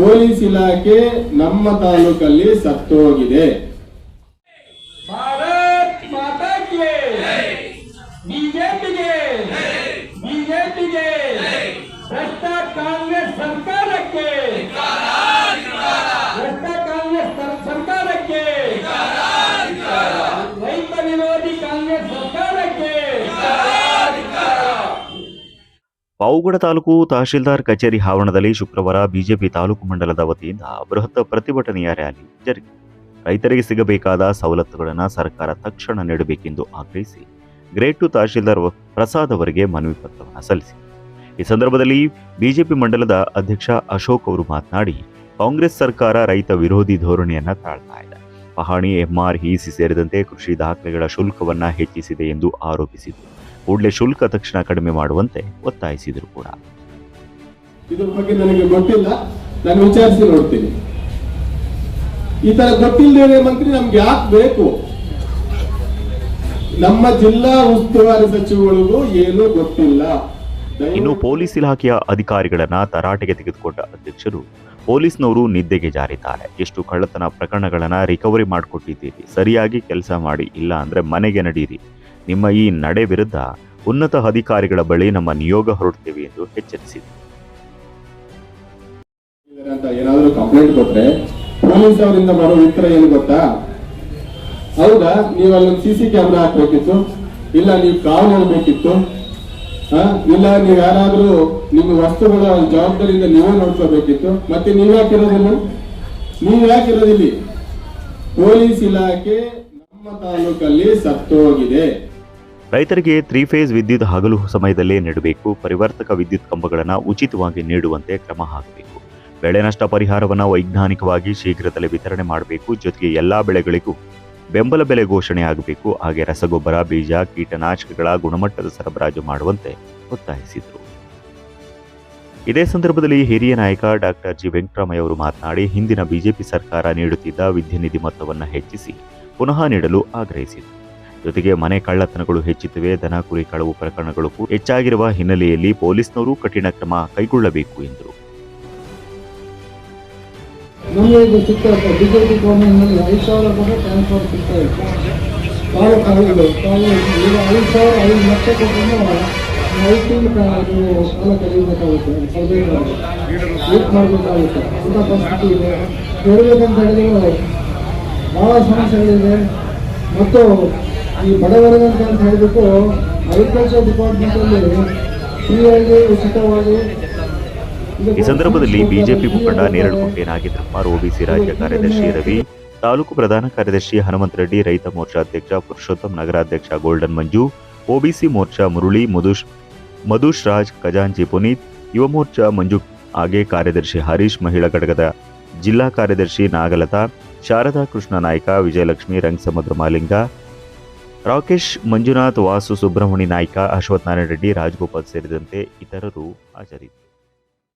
Police ಇಲಾಖೆ ನಮ್ಮ ತಾಲೂಕಲ್ಲಿ ಸತ್ತೋಗಿದೆ. ಪಾವುಗಡ ತಾಲೂಕು ತಹಶೀಲ್ದಾರ್ ಕಚೇರಿ ಆವರಣದಲ್ಲಿ ಶುಕ್ರವಾರ ಬಿಜೆಪಿ ತಾಲೂಕು ಮಂಡಲದ ವತಿಯಿಂದ ಬೃಹತ್ ಪ್ರತಿಭಟನೆಯ ರ್ಯಾಲಿ ಜರುಗಿತು ರೈತರಿಗೆ ಸಿಗಬೇಕಾದ ಸವಲತ್ತುಗಳನ್ನು ಸರ್ಕಾರ ತಕ್ಷಣ ನೀಡಬೇಕೆಂದು ಆಗ್ರಹಿಸಿ ಗ್ರೇಟ್ ಟು ತಹಶೀಲ್ದಾರ್ ಪ್ರಸಾದ್ ಅವರಿಗೆ ಮನವಿ ಪತ್ರವನ್ನು ಸಲ್ಲಿಸಿ ಈ ಸಂದರ್ಭದಲ್ಲಿ ಬಿಜೆಪಿ ಮಂಡಲದ ಅಧ್ಯಕ್ಷ ಅಶೋಕ್ ಅವರು ಮಾತನಾಡಿ, ಕಾಂಗ್ರೆಸ್ ಸರ್ಕಾರ ರೈತ ವಿರೋಧಿ ಧೋರಣೆಯನ್ನು ತಾಳ್ತಾ ಇದೆ ಪಹಣಿ ಎಂಆರ್ ಇಸಿ ಸೇರಿದಂತೆ ಕೃಷಿ ದಾಖಲೆಗಳ ಶುಲ್ಕವನ್ನು ಹೆಚ್ಚಿಸಿದೆ ಎಂದು ಆರೋಪಿಸಿದರು. ಕೂಡಲೇ ಶುಲ್ಕ ತಕ್ಷಣ ಕಡಿಮೆ ಮಾಡುವಂತೆ ಒತ್ತಾಯಿಸಿದರು ಕೂಡ. ಇದ್ರ ಬಗ್ಗೆ ನನಗೆ ಗೊತ್ತಿಲ್ಲ. ನಾನು ವಿಚಾರಿಸಿ ನೋಡ್ತೀನಿ. ಈ ತರ ಗೊತ್ತಿಲ್ಲದೆ ಮಂತ್ರಿ ನಮ್ಗೆ ಯಾಕೆ ಬೇಕು? ನಮ್ಮ ಜಿಲ್ಲಾ ಉಸ್ತುವಾರಿ ಸಚಿವಗಳಿಗೂ ಏನು ಗೊತ್ತಿಲ್ಲ. ಇನ್ನು ಪೊಲೀಸ್ ಇಲಾಖೆಯ ಅಧಿಕಾರಿಗಳನ್ನ ತರಾಟೆಗೆ ತೆಗೆದುಕೊಂಡ ಅಧ್ಯಕ್ಷರು ಪೊಲೀಸ್ನವರು ನಿದ್ದೆಗೆ ಜಾರಿದ್ದಾರೆ. ಎಷ್ಟು ಕಳ್ಳತನ ಪ್ರಕರಣಗಳನ್ನ ರಿಕವರಿ ಮಾಡಿಕೊಟ್ಟಿದ್ದೀರಿ. ಸರಿಯಾಗಿ ಕೆಲಸ ಮಾಡಿ ಇಲ್ಲ ಅಂದ್ರೆ ಮನೆಗೆ ನಡೀರಿ. ನಿಮ್ಮ ಈ ನಡೆ ವಿರುದ್ಧ ಉನ್ನತ ಅಧಿಕಾರಿಗಳ ಬಳಿ ನಮ್ಮ ನಿಯೋಗ ಹೊರಡ್ತೇವೆ ಎಂದು ಎಚ್ಚರಿಸಿದೆ. ಏನಾದ್ರು ಕಂಪ್ಲೇಂಟ್ ಕೊಟ್ಟರೆ ಅವರಿಂದ ಬರೋ ಉತ್ತರ ಏನು ಗೊತ್ತಾ? ಹೌದಾ? ನೀವು ಅಲ್ಲೊಂದು ಸಿ ಸಿ ಕ್ಯಾಮ್ರಾ ಹಾಕ್ಬೇಕಿತ್ತು? ಇಲ್ಲ ನೀವು ಕಾವು ನೋಡ್ಬೇಕಿತ್ತು? ಇಲ್ಲ ನೀವು ಯಾರಾದ್ರೂ ನಿಮ್ಮ ವಸ್ತುಗಳ ಜವಾಬ್ದಾರಿಯಿಂದ ನೀವೇ ನೋಡ್ಕೋಬೇಕಿತ್ತು? ಮತ್ತೆ ನೀವ್ ಯಾಕಿರೋದಿಲ್ಲ ನೀವ್ ಯಾಕಿರೋದಿಲ್ಲ ಪೊಲೀಸ್ ಇಲಾಖೆ ನಮ್ಮ ತಾಲೂಕಲ್ಲಿ ಸತ್ತೋಗಿದೆ. ರೈತರಿಗೆ ತ್ರೀ ಫೇಸ್ ವಿದ್ಯುತ್ ಹಗಲು ಸಮಯದಲ್ಲೇ ನೀಡಬೇಕು. ಪರಿವರ್ತಕ ವಿದ್ಯುತ್ ಕಂಬಗಳನ್ನು ಉಚಿತವಾಗಿ ನೀಡುವಂತೆ ಕ್ರಮ ಹಾಕಬೇಕು. ಬೆಳೆ ನಷ್ಟ ಪರಿಹಾರವನ್ನು ವೈಜ್ಞಾನಿಕವಾಗಿ ಶೀಘ್ರದಲ್ಲೇ ವಿತರಣೆ ಮಾಡಬೇಕು. ಜೊತೆಗೆ ಎಲ್ಲ ಬೆಳೆಗಳಿಗೂ ಬೆಂಬಲ ಬೆಲೆ ಘೋಷಣೆ ಆಗಬೇಕು. ಹಾಗೆ ರಸಗೊಬ್ಬರ, ಬೀಜ, ಕೀಟನಾಶಕಗಳ ಗುಣಮಟ್ಟದ ಸರಬರಾಜು ಮಾಡುವಂತೆ ಒತ್ತಾಯಿಸಿದರು. ಇದೇ ಸಂದರ್ಭದಲ್ಲಿ ಹಿರಿಯ ನಾಯಕ ಡಾಕ್ಟರ್ ಜಿ. ವೆಂಕಟರಾಮಯ್ಯ ಅವರು ಮಾತನಾಡಿ, ಹಿಂದಿನ ಬಿಜೆಪಿ ಸರ್ಕಾರ ನೀಡುತ್ತಿದ್ದ ವಿದ್ಯಾನಿಧಿ ಮೊತ್ತವನ್ನು ಹೆಚ್ಚಿಸಿ ಪುನಃ ನೀಡಲು ಆಗ್ರಹಿಸಿದರು. ಜೊತೆಗೆ ಮನೆ ಕಳ್ಳತನಗಳು ಹೆಚ್ಚುತ್ತಿವೆ, ದನ, ಕುರಿ, ಕಳವು ಪ್ರಕರಣಗಳು ಹೆಚ್ಚಾಗಿರುವ ಹಿನ್ನೆಲೆಯಲ್ಲಿ ಪೊಲೀಸ್ನವರು ಕಠಿಣ ಕ್ರಮ ಕೈಗೊಳ್ಳಬೇಕು ಎಂದರು. ಬಹಳ ಸಮಸ್ಯೆಗಳಿದೆ. ಮತ್ತು ಈ ಬಡವರಿಗೆ ಅಂತ ಹೇಳಿಬಿಟ್ಟು ಅಗ್ರಿಕಲ್ಚರ್ ಡಿಪಾರ್ಟ್ಮೆಂಟಲ್ಲಿ ಫ್ರೀಯಾಗಿ ಉಚಿತವಾಗಿ ಈ ಸಂದರ್ಭದಲ್ಲಿ ಬಿಜೆಪಿ ಮುಖಂಡ ನೇರಳಕುಂಟೆ ನಾಗೇಂದ್ರಕುಮಾರ್ ಒಬಿಸಿ ರಾಜ್ಯ ಕಾರ್ಯದರ್ಶಿ ರವಿ ತಾಲೂಕು ಪ್ರಧಾನ ಕಾರ್ಯದರ್ಶಿ ಹನುಮಂತ ರೆಡ್ಡಿ ರೈತ ಮೋರ್ಚಾ ಅಧ್ಯಕ್ಷ ಪುರುಷೋತ್ತಮ್ ನಗರಾಧ್ಯಕ್ಷ ಗೋಲ್ಡನ್ ಮಂಜು ಒಬಿಸಿ ಮೋರ್ಚಾ ಮುರುಳಿ ಮಧುಶ್ ಮಧುಶ್ ರಾಜ್ ಖಜಾಂಚಿ ಪುನೀತ್ ಯುವ ಮೋರ್ಚಾ ಮಂಜು ಹಾಗೆ ಕಾರ್ಯದರ್ಶಿ ಹರೀಶ್ ಮಹಿಳಾ ಘಟಕದ ಜಿಲ್ಲಾ ಕಾರ್ಯದರ್ಶಿ ನಾಗಲತಾ ಶಾರದಾ ಕೃಷ್ಣ ನಾಯ್ಕ ವಿಜಯಲಕ್ಷ್ಮಿ ರಂಗಸಮುದ್ರ ಮಾಲಿಂಗ ರಾಕೇಶ್ ಮಂಜುನಾಥ್ ವಾಸು ಸುಬ್ರಹ್ಮಣ್ಯ ನಾಯ್ಕ ಅಶ್ವಥ್ ನಾರಾಯಣ ರೆಡ್ಡಿ ರಾಜಗೋಪಾಲ್ ಸೇರಿದಂತೆ ಇತರರು ಹಾಜರಿದ್ದರು.